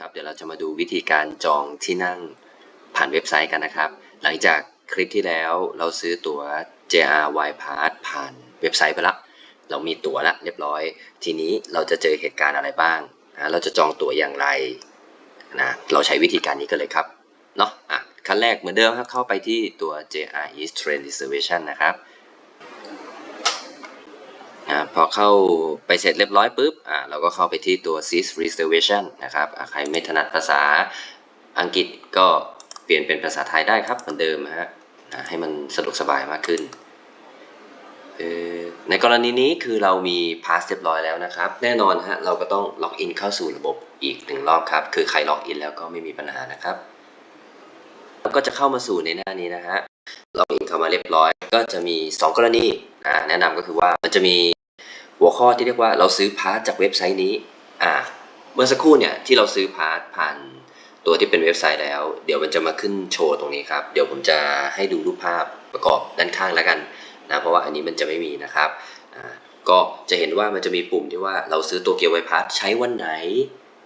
ครับเดี๋ยวเราจะมาดูวิธีการจองที่นั่งผ่านเว็บไซต์กันนะครับ หลังจากคลิปที่แล้วเราซื้อตั๋ว JRY Pass ผ่านเว็บไซต์ไปแล้วเรามีตั๋วแล้วเรียบร้อย ทีนี้เราจะเจอเหตุการณ์อะไรบ้างนะเราจะจองตั๋วอย่างไรนะเราใช้วิธีการนี้กันเลยครับเนาะอะขั้นแรกเหมือนเดิมครับเข้าไปที่ตัว JR East Train Reservation นะครับ พอเข้าไปเสร็จเรียบร้อยปุ๊บอ่าเราก็เข้าไปที่ตัว Sys Reservation นะครับใครไม่ถนัดภาษาอังกฤษก็เปลี่ยนเป็นภาษาไทยได้ครับเหมือนเดิมนะฮะให้มันสะดวกสบายมากขึ้น ในกรณีนี้คือเรามีพาสเรียบร้อยแล้วนะครับ แน่นอนฮะเราก็ต้องล็อกอินเข้าสู่ระบบอีกหนึ่งรอบครับ คือใครล็อกอินแล้วก็ไม่มีปัญหานะครับแล้วก็จะเข้ามาสู่ในหน้านี้นะฮะล็อกอินเข้ามาเรียบร้อย ก็จะมี 2 กรณีอ่าแนะนำก็คือว่ามันจะมี หัวข้อที่เรียกว่าเราซื้อพาร์ทจากเว็บไซต์นี้ อ่า เมื่อสักครู่เนี่ยที่เราซื้อพาร์ทผ่านตัวที่เป็นเว็บไซต์แล้ว เดี๋ยวมันจะมาขึ้นโชว์ตรงนี้ครับ เดี๋ยวผมจะให้ดูรูปภาพประกอบด้านข้างแล้วกันนะ เพราะว่าอันนี้มันจะไม่มีนะครับ อ่า ก็จะเห็นว่ามันจะมีปุ่มที่ว่าเราซื้อตัวเกียวไวพาร์ทใช้วันไหน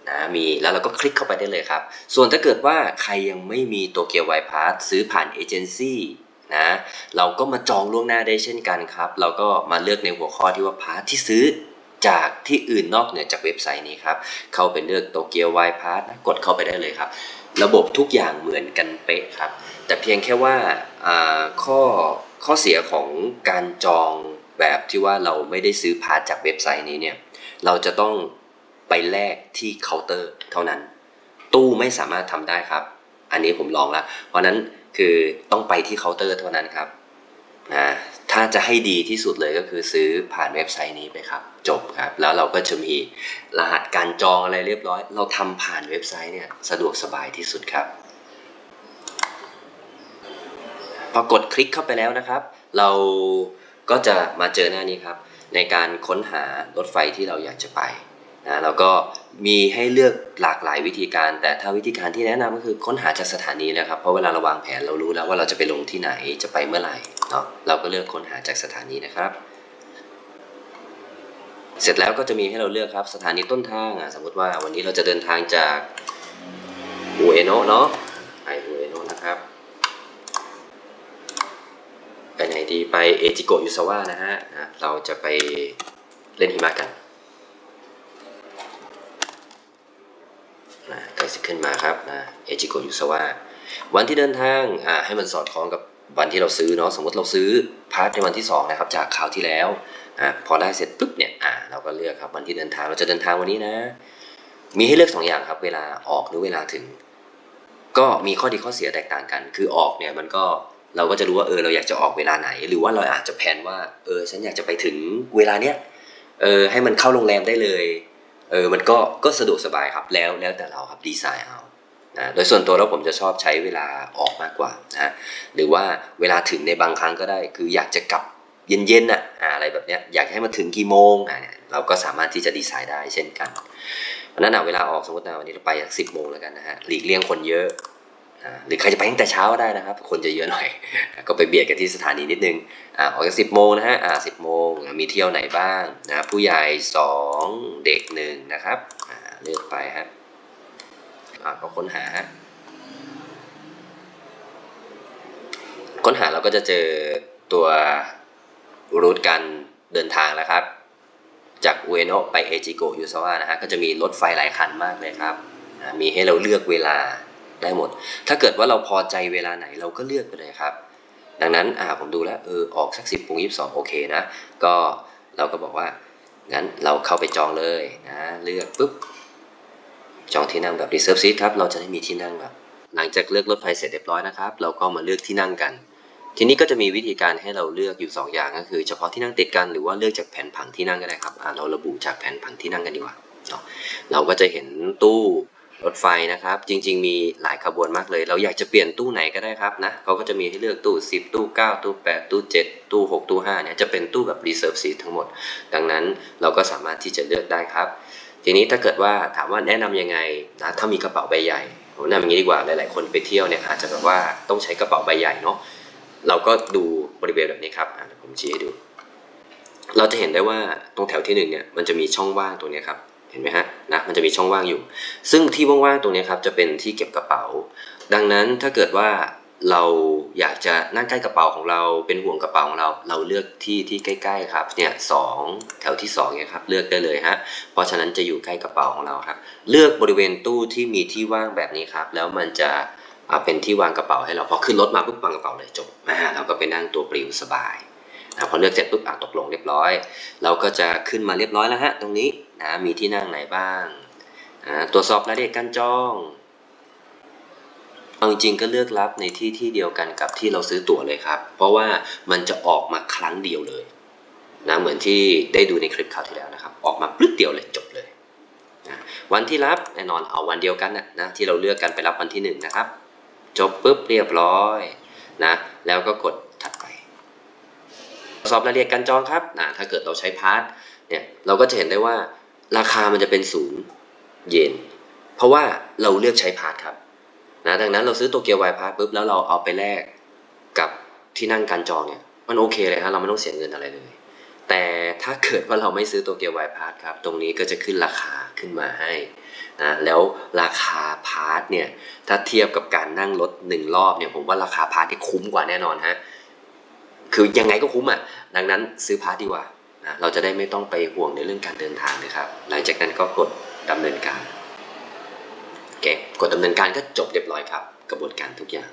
นะมีแล้วเราก็คลิกเข้าไปได้เลยครับ ส่วนถ้าเกิดว่าใครยังไม่มีตัวเกียวไวพาร์ทซื้อผ่านเอเจนซี่ นะเราก็มาจองล่วงหน้าได้เช่นกันครับ เราก็มาเลือกในหัวข้อที่ว่าพาร์ทที่ซื้อจากที่อื่นนอกเหนือจากเว็บไซต์นี้ครับ เข้าไปเลือกโตเกียวไวพาร์ทนะกดเข้าไปได้เลยครับ ระบบทุกอย่างเหมือนกันเป๊ะครับ แต่เพียงแค่ว่าข้อข้อเสียของการจองแบบที่ว่าเราไม่ได้ซื้อพาร์ทจากเว็บไซต์นี้เนี่ย เราจะต้องไปแลกที่เคาน์เตอร์เท่านั้น ตู้ไม่สามารถทำได้ครับ อันนี้ผมลองแล้วเพราะนั้น คือต้องไปที่เคาน์เตอร์เท่านั้นครับนะถ้าจะให้ดีที่สุดเลยก็คือซื้อผ่านเว็บไซต์นี้ไปครับ จบครับ แล้วเราก็จะมีรหัสการจองอะไรเรียบร้อย เราทำผ่านเว็บไซต์เนี่ยสะดวกสบายที่สุดครับ พอกดคลิกเข้าไปแล้วนะครับ เราก็จะมาเจอหน้านี้ครับ ในการค้นหารถไฟที่เราอยากจะไป นะแล้วก็มีให้เลือกหลากหลายวิธีการ แต่ถ้าวิธีการที่แนะนำก็คือค้นหาจากสถานีเลยครับเพราะเวลาเราวางแผนเรารู้แล้วว่าเราจะไปลงที่ไหนจะไปเมื่อไหร่เนาะเราก็เลือกค้นหาจากสถานีนะครับ เสร็จแล้วก็จะมีให้เราเลือกครับสถานีต้นทางอะสมมติว่าวันนี้เราจะเดินทางจากอูเอโนะเนาะไปอูเอโนะนะครับไปไหนดีไปเอจิโกะยูซาวะนะฮะเราจะไปเล่นหิมะกันนะก็จะ ขึ้นมาครับนะเอจิโกยูซาวะวันที่เดินทางอ่าให้มันสอดคล้องกับวันที่เราซื้อเนาะสมมติเราซื้อพาร์ทในวันที่2นะครับจากคราวที่แล้วอ่าพอได้เสร็จปุ๊บเนี่ยอ่าเราก็เลือกครับวันที่เดินทางเราจะเดินทางวันนี้นะ มีให้เลือกสองอย่างครับ เวลาออกหรือเวลาถึง ก็มีข้อดีข้อเสียแตกต่างกัน คือออกเนี่ยมันก็เราก็จะรู้ว่าเออเราอยากจะออกเวลาไหน หรือว่าเราอาจจะแพลนว่าเออฉันอยากจะไปถึงเวลาเนี้ยเออให้มันเข้าโรงแรมได้เลย เออมันก็ก็สะดวกสบายครับแล้วแล้วแต่เราครับดีไซน์เอานะโดยส่วนตัวแล้วผมจะชอบใช้เวลาออกมากกว่านะหรือว่าเวลาถึงในบางครั้งก็ได้ คืออยากจะกลับเย็นๆอะอ่าอะไรแบบเนี้ยอยากให้มาถึงกี่โมงอะเราก็สามารถที่จะดีไซน์ได้เช่นกันเพราะนั้นนะเวลาออกสมมตินะวันนี้เราไปสิบโมงแล้วกันนะฮะหลีกเลี่ยงคนเยอะ หรือใครจะไปตั้งแต่เช้าก็ได้นะครับ คนจะเยอะหน่อย ก็ไปเบียดกันที่สถานีนิดนึงออกจากสิบโมงนะฮะสิบโมงมีเที่ยวไหนบ้างนะผู้ใหญ่สองเด็กหนึ่งนะครับเลือกไปฮะก็ค้นหาฮะค้นหาเราก็จะเจอตัวรูทการเดินทางแล้วครับ จากอุเอโนะไปเอจิโกะยูซาวะนะฮะก็จะมีรถไฟหลายคันมากเลยครับ มีให้เราเลือกเวลา ได้หมด ถ้าเกิดว่าเราพอใจเวลาไหนเราก็เลือกไปเลยครับ ดังนั้นอ่าผมดูแล้วเออออกสักสิบโมงยี่สิบสองโอเคนะ ก็เราก็บอกว่างั้นเราเข้าไปจองเลยนะเลือกปุ๊บจองที่นั่งแบบ reserve seat ครับ เราจะได้มีที่นั่งแบบ หลังจากเลือกรถไฟเสร็จเรียบร้อยนะครับ เราก็มาเลือกที่นั่งกัน ทีนี้ก็จะมีวิธีการให้เราเลือกอยู่ 2 อย่างก็คือ เฉพาะที่นั่งติดกันหรือว่าเลือกจากแผนผังที่นั่งก็ได้ครับเราระบุจากแผนผังที่นั่งกันดีกว่าเราก็จะเห็นตู้ รถไฟนะครับ จริง ๆ มีหลายขบวนมากเลย เราอยากจะเปลี่ยนตู้ไหนก็ได้ครับนะเขาก็จะมีให้เลือกตู้ 10 ตู้ 9 ตู้ 8 ตู้ 7 ตู้ 6 ตู้5เนี่ยจะเป็นตู้แบบ reserve seat ทั้งหมด ดังนั้นเราก็สามารถที่จะเลือกได้ครับ ทีนี้ถ้าเกิดว่าถามว่าแนะนำยังไงนะถ้ามีกระเป๋าใบใหญ่ผมแนะนำอย่างนี้ดีกว่าหลาย ๆ คนไปเที่ยวเนี่ยอาจจะแบบว่าต้องใช้กระเป๋าใบใหญ่เนาะเราก็ดูบริเวณแบบนี้ครับผมชี้ให้ดู เราจะเห็นได้ว่าตรงแถวที่หนึ่งเนี่ยมันจะมีช่องว่างตรงนี้ครับ ห็นไหมฮะนะมันจะมีช่องว่างอยู่ ซึ่งที่ว่างๆตรงนี้ครับจะเป็นที่เก็บกระเป๋า ดังนั้นถ้าเกิดว่าเราอยากจะนั่งใกล้กระเป๋าของเราเป็นห่วงกระเป๋าของเรา เราเลือกที่ที่ใกล้ๆครับเนี่ยสองแถวที่สองเนี่ยครับเลือกได้เลยฮะเพราะฉะนั้นจะอยู่ใกล้กระเป๋าของเราครับ เลือกบริเวณตู้ที่มีที่ว่างแบบนี้ครับ แล้วมันจะเป็นที่วางกระเป๋าให้เราพอขึ้นรถมาปุ๊บวางกระเป๋าเลยจบอ่าเราก็ไปนั่งตัวปลิวสบาย พอเลือกเสร็จปุ๊บอะตกลงเรียบร้อย เราก็จะขึ้นมาเรียบร้อยแล้วฮะตรงนี้นะมีที่นั่งไหนบ้างตรวจสอบรายละเอียดการจองเอาจริงๆก็เลือกรับในที่ที่เดียวกันกับที่เราซื้อตั๋วเลยครับ เพราะว่ามันจะออกมาครั้งเดียวเลยนะเหมือนที่ได้ดูในคลิปคราวที่แล้วนะครับ ออกมาปึ๊ดเดียวเลยจบเลยนะวันที่รับแน่นอนเอาวันเดียวกันนะนะที่เราเลือกกันไปรับวันที่หนึ่งนะครับจบปุ๊บเรียบร้อยนะแล้วก็กด สอบรายละเอียดการจองครับนะถ้าเกิดเราใช้พาร์ทเนี่ยเราก็จะเห็นได้ว่าราคามันจะเป็นศูนย์เยนเพราะว่าเราเลือกใช้พาร์ทครับนะดังนั้นเราซื้อตัวเกียวไวพาร์ทปุ๊บแล้วเราเอาไปแลกกับที่นั่งการจองเนี่ยมันโอเคเลยครับเราไม่ต้องเสียเงินอะไรเลย แต่ถ้าเกิดว่าเราไม่ซื้อตัวเกียวไวพาร์ทครับตรงนี้ก็จะขึ้นราคาขึ้นมาให้นะแล้วราคาพาร์ทเนี่ยถ้าเทียบกับการนั่งรถหนึ่งรอบเนี่ยผมว่าราคาพาร์ทที่คุ้มกว่าแน่นอนฮะ คือยังไงก็คุ้มอะ ดังนั้นซื้อพาร์ทดีกว่านะเราจะได้ไม่ต้องไปห่วงในเรื่องการเดินทางนะครับ หลังจากนั้นก็กดดำเนินการโอเคกดดำเนินการก็จบเรียบร้อยครับ กระบวนการทุกอย่าง